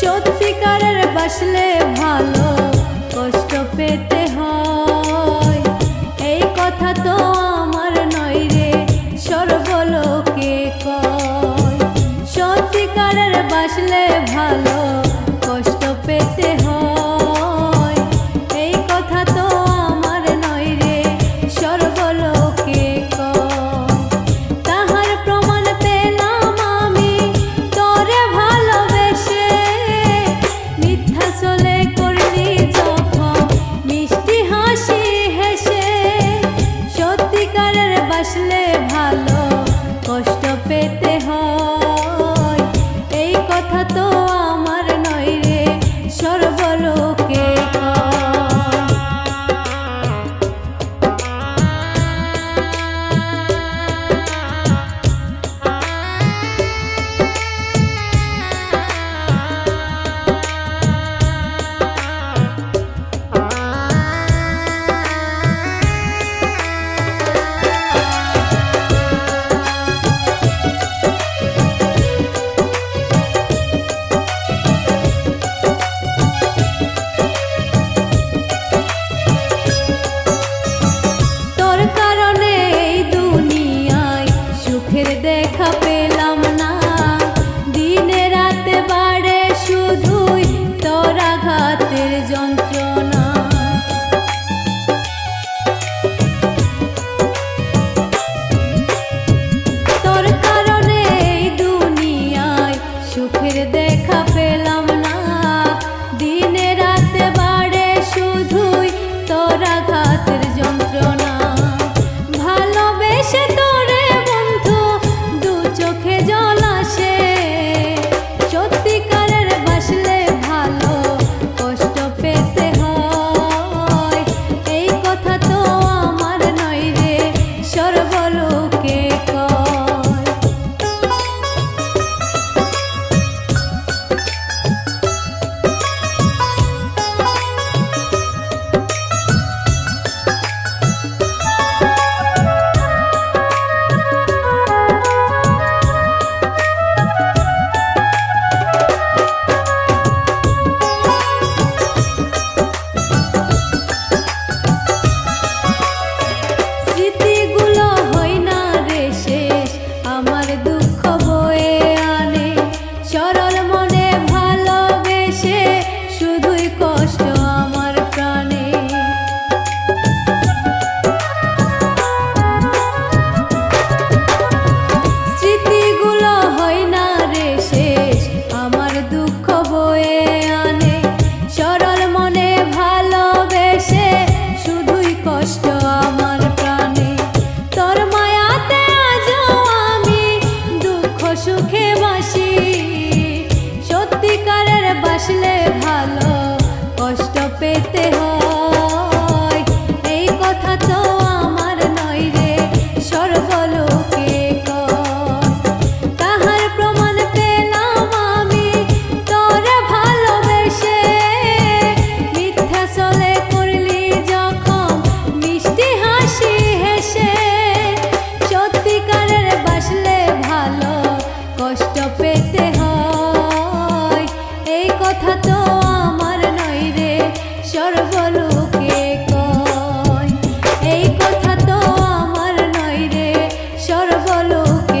সত্যিকারের বাসলে ভালো কষ্ট পেতে হয়। এই কথা তো আমার নয় রে, সর্বলোকে কয়। সত্যিকারের বাসলে ভালো কষ্ট পেতে দেখা পে কথা তো আমার নয় রে সর্বলোকে কয়। এই কথা তো আমার নয় রে সর্বলোকে